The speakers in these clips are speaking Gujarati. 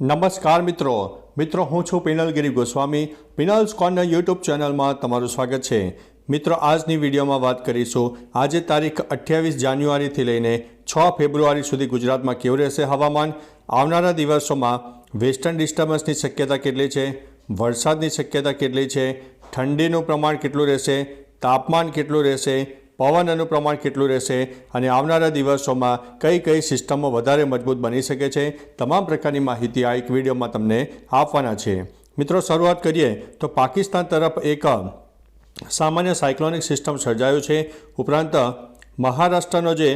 નમસ્કાર મિત્રો. મિત્રો, હું છું પિનલગીરી ગોસ્વામી. પિનલ્સ કોર્નર યુટ્યુબ ચેનલમાં તમારું સ્વાગત છે. મિત્રો, આજની વિડીયોમાં વાત કરીશું. આજે તારીખ અઠ્યાવીસ જાન્યુઆરીથી લઈને છ ફેબ્રુઆરી સુધી ગુજરાતમાં કેવું રહેશે હવામાન? આવનારા દિવસોમાં વેસ્ટર્ન ડિસ્ટર્બન્સની શક્યતા કેટલી છે? વરસાદની શક્યતા કેટલી છે? ઠંડીનું પ્રમાણ કેટલું રહેશે? તાપમાન કેટલું રહેશે? પવનનું પ્રમાણ કેટલું રહેશે અને આવનારા દિવસોમાં કઈ કઈ સિસ્ટમો વધારે મજબૂત બની શકે છે, તમામ પ્રકારની માહિતી આ એક વિડીયોમાં તમને આપવાના છે. મિત્રો, શરૂઆત કરીએ તો પાકિસ્તાન તરફ એક સામાન્ય સાયક્લોનિક સિસ્ટમ સર્જાયું છે. ઉપરાંત મહારાષ્ટ્રનો જે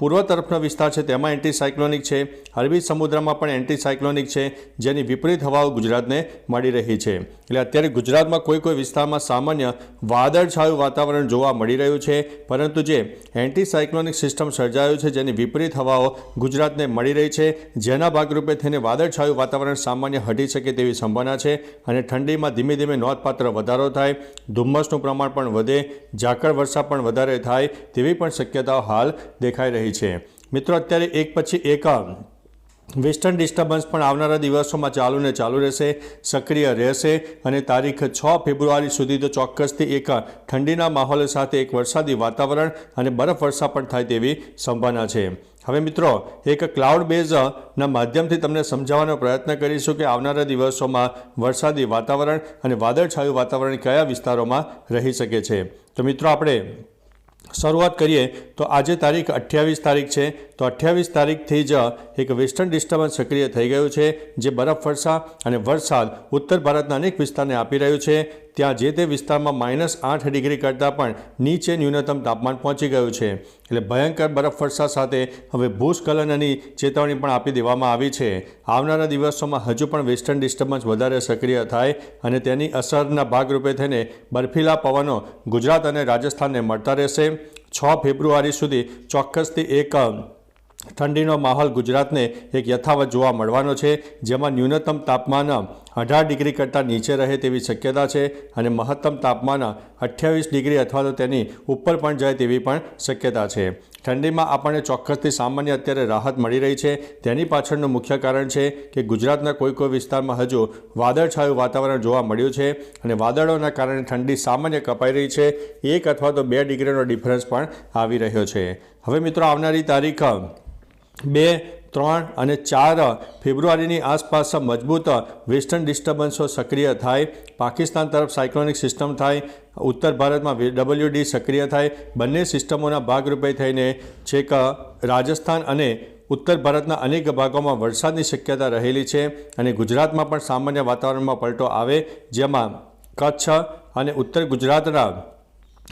પૂર્વ તરફનો વિસ્તાર છે, તેમાં એન્ટીસાયક્લોનિક છે. અરબી સમુદ્રમાં પણ એન્ટીસાયક્લોનિક છે, જેની વિપરીત હવાઓ ગુજરાતને મળી રહી છે. એટલે અત્યારે ગુજરાતમાં કોઈ કોઈ વિસ્તારમાં સામાન્ય વાદળછાયું વાતાવરણ જોવા મળી રહ્યું છે, પરંતુ જે એન્ટીસાયક્લોનિક સિસ્ટમ સર્જાયું છે, જેની વિપરીત હવાઓ ગુજરાતને મળી રહી છે, જેના ભાગરૂપે થઈને વાદળછાયું વાતાવરણ સામાન્ય હટી શકે તેવી સંભાવના છે અને ઠંડીમાં ધીમે ધીમે નોંધપાત્ર વધારો થાય, ધુમ્મસનું પ્રમાણ પણ વધે, ઝાકળ વર્ષા પણ વધારે થાય તેવી પણ શક્યતાઓ હાલ દેખાઈ રહી છે. મિત્રો, અત્યારે એક પછી એક વેસ્ટર્ન ડિસ્ટર્બન્સ પણ આવનારા દિવસોમાં ચાલુ ને ચાલુ રહેશે, સક્રિય રહેશે અને તારીખ છ ફેબ્રુઆરી સુધી તો ચોક્કસથી એક ઠંડીના માહોલ સાથે એક વરસાદી વાતાવરણ અને બરફવર્ષા પણ થાય તેવી સંભાવના છે. હવે મિત્રો, એક ક્લાઉડ બેઝના માધ્યમથી તમને સમજાવવાનો પ્રયત્ન કરીશું કે આવનારા દિવસોમાં વરસાદી વાતાવરણ અને વાદળછાયું વાતાવરણ કયા વિસ્તારોમાં રહી શકે છે. તો મિત્રો, આપણે શરૂઆત કરીએ તો આજે તારીખ અઠ્યાવીસ તારીખ છે. તો અઠ્યાવીસ તારીખથી જ એક વેસ્ટર્ન ડિસ્ટર્બન્સ સક્રિય થઈ ગયું છે, જે બરફવર્ષા અને વરસાદ ઉત્તર ભારતના અનેક વિસ્તારને આપી રહ્યું છે. ત્યાં જે તે વિસ્તારમાં માઇનસ આઠ ડિગ્રી કરતાં પણ નીચે ન્યૂનતમ તાપમાન પહોંચી ગયું છે. એટલે ભયંકર બરફવર્ષા સાથે હવે ભૂસ્ખલનની ચેતવણી પણ આપી દેવામાં આવી છે. આવનારા દિવસોમાં હજુ પણ વેસ્ટર્ન ડિસ્ટર્બન્સ વધારે સક્રિય થાય અને તેની અસરના ભાગરૂપે થઈને બર્ફીલા પવનો ગુજરાત અને રાજસ્થાનને મળતા રહેશે. છ ફેબ્રુઆરી સુધી ચોક્કસથી એક ઠંડીનો માહોલ ગુજરાતને એક યથાવત જોવા મળવાનો છે, જેમાં ન્યૂનતમ તાપમાન અઢાર ડિગ્રી કરતાં નીચે રહે તેવી શક્યતા છે અને મહત્તમ તાપમાન અઠ્યાવીસ ડિગ્રી અથવા તો તેની ઉપર પણ જાય તેવી પણ શક્યતા છે. ઠંડીમાં આપણને ચોક્કસથી સામાન્ય અત્યારે રાહત મળી રહી છે. તેની પાછળનું મુખ્ય કારણ છે કે ગુજરાતના કોઈ કોઈ વિસ્તારમાં હજુ વાદળછાયું વાતાવરણ જોવા મળ્યું છે અને વાદળોના કારણે ઠંડી સામાન્ય કપાઈ રહી છે. એક અથવા તો બે ડિગ્રીનો ડિફરન્સ પણ આવી રહ્યો છે. હવે મિત્રો, આવનારી તારીખ બે ત્રણ અને ચાર ફેબ્રુઆરીની આસપાસ મજબૂત વેસ્ટર્ન ડિસ્ટર્બન્સો સક્રિય થાય. પાકિસ્તાન તરફ સાયક્લોનિક સિસ્ટમ થાય. ઉત્તર ભારતમાં ડબલ્યુડી સક્રિય થાય. બંને સિસ્ટમોના ભાગરૂપે થઈને છેક રાજસ્થાન અને ઉત્તર ભારતના અનેક ભાગોમાં વરસાદની શક્યતા રહેલી છે અને ગુજરાતમાં પણ સામાન્ય વાતાવરણમાં પલટો આવે, જેમાં કચ્છ અને ઉત્તર ગુજરાતના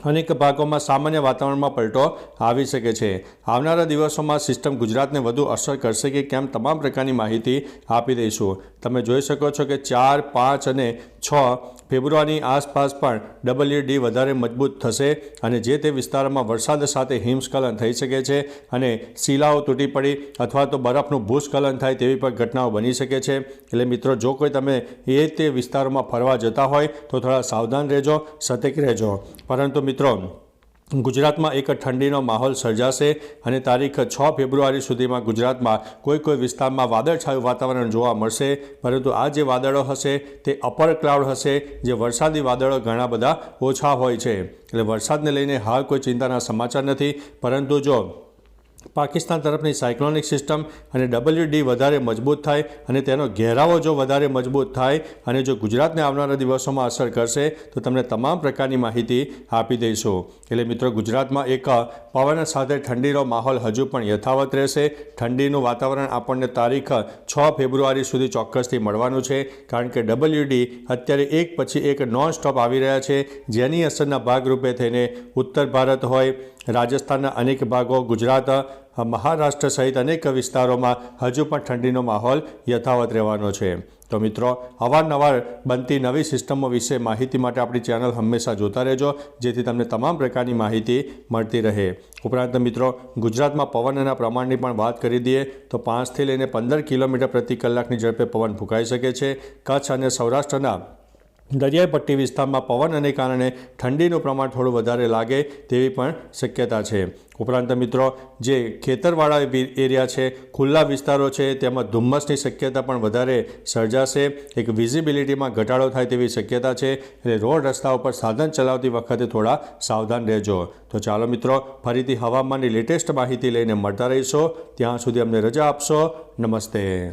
અનેક ભાગોમાં સામાન્ય વાતાવરણમાં પલટો આવી શકે છે. આવનારા દિવસોમાં સિસ્ટમ ગુજરાતને વધુ અસર કરશે કે કેમ તમામ પ્રકારની માહિતી આપી દઈશું. તમે જોઈ શકો છો કે ચાર, પાંચ અને છ ફેબ્રુઆરીની આસપાસ પણ ડબલ્યુ ડી વધારે મજબૂત થશે અને જે તે વિસ્તારોમાં વરસાદ સાથે હિમસ્ખલન થઈ શકે છે અને શિલાઓ તૂટી પડી અથવા તો બરફનું ભૂસ્ખલન થાય તેવી પણ ઘટનાઓ બની શકે છે. એટલે મિત્રો, જો કોઈ તમે એ તે વિસ્તારોમાં ફરવા જતા હોય તો થોડા સાવધાન રહેજો, સતર્ક રહેજો. પરંતુ મિત્રો, ગુજરાતમાં એક ઠંડીનો માહોલ સર્જાશે અને તારીખ છ ફેબ્રુઆરી સુધીમાં ગુજરાતમાં કોઈ કોઈ વિસ્તારમાં વાદળછાયું વાતાવરણ જોવા મળશે. પરંતુ આ જે વાદળો હશે, તે અપર ક્લાઉડ હશે. જે વરસાદી વાદળો ઘણા બધા ઓછા હોય છે. એટલે વરસાદને લઈને હાલ કોઈ ચિંતાના સમાચાર નથી. પરંતુ જો પાકિસ્તાન તરફની સાયક્લોનિક સિસ્ટમ અને ડબલ્યુ ડી વધારે મજબૂત થાય અને તેનો ઘેરાવો જો વધારે મજબૂત થાય અને જો ગુજરાતને આવનારા દિવસોમાં અસર કરશે, તો તમને તમામ પ્રકારની માહિતી આપી દઈશું. એટલે મિત્રો, ગુજરાતમાં એક પવન સાથે ઠંડીનો માહોલ હજુ પણ યથાવત રહેશે. ઠંડીનું વાતાવરણ આપણને તારીખ છ ફેબ્રુઆરી સુધી ચોક્કસથી મળવાનું છે, કારણ કે ડબલ્યુ ડી અત્યારે એક પછી એક નોન સ્ટોપ આવી રહ્યા છે. જેની અસરના ભાગરૂપે થઈને ઉત્તર ભારત હોય રાજસ્થાનના અનેક ભાગો, ગુજરાત, મહારાષ્ટ્ર સહિત અનેક વિસ્તારોમાં હજુ પણ ઠંડીનો માહોલ યથાવત રહેવાનો છે. તો મિત્રો, અવારનવાર બનતી નવી સિસ્ટમો વિશે માહિતી માટે આપણી ચેનલ હંમેશા જોતા રહેજો, જેથી તમને તમામ પ્રકારની માહિતી મળતી રહે. ઉપરાંત મિત્રો, ગુજરાતમાં પવનના પ્રમાણની પણ વાત કરી દઈએ, તો પાંચથી લઈને પંદર કિલોમીટર પ્રતિ કલાકની ઝડપે પવન ફૂંકાઈ શકે છે. કચ્છ અને સૌરાષ્ટ્રના દરિયાઈ પટ્ટી વિસ્તારમાં પવનને કારણે ઠંડીનું પ્રમાણ થોડું વધારે લાગે તેવી પણ શક્યતા છે. ઉપરાંત મિત્રો, જે ખેતરવાળા એરિયા છે, ખુલ્લા વિસ્તારો છે, તેમાં ધુમ્મસની શક્યતા પણ વધારે સર્જાશે. એક વિઝિબિલિટીમાં ઘટાડો થાય તેવી શક્યતા છે. એટલે રોડ રસ્તા ઉપર સાધન ચલાવતી વખતે થોડા સાવધાન રહેજો. તો ચાલો મિત્રો, ફરીથી હવામાનની લેટેસ્ટ માહિતી લઈને મળતા રહીશો. ત્યાં સુધી અમને રજા આપશો. નમસ્તે.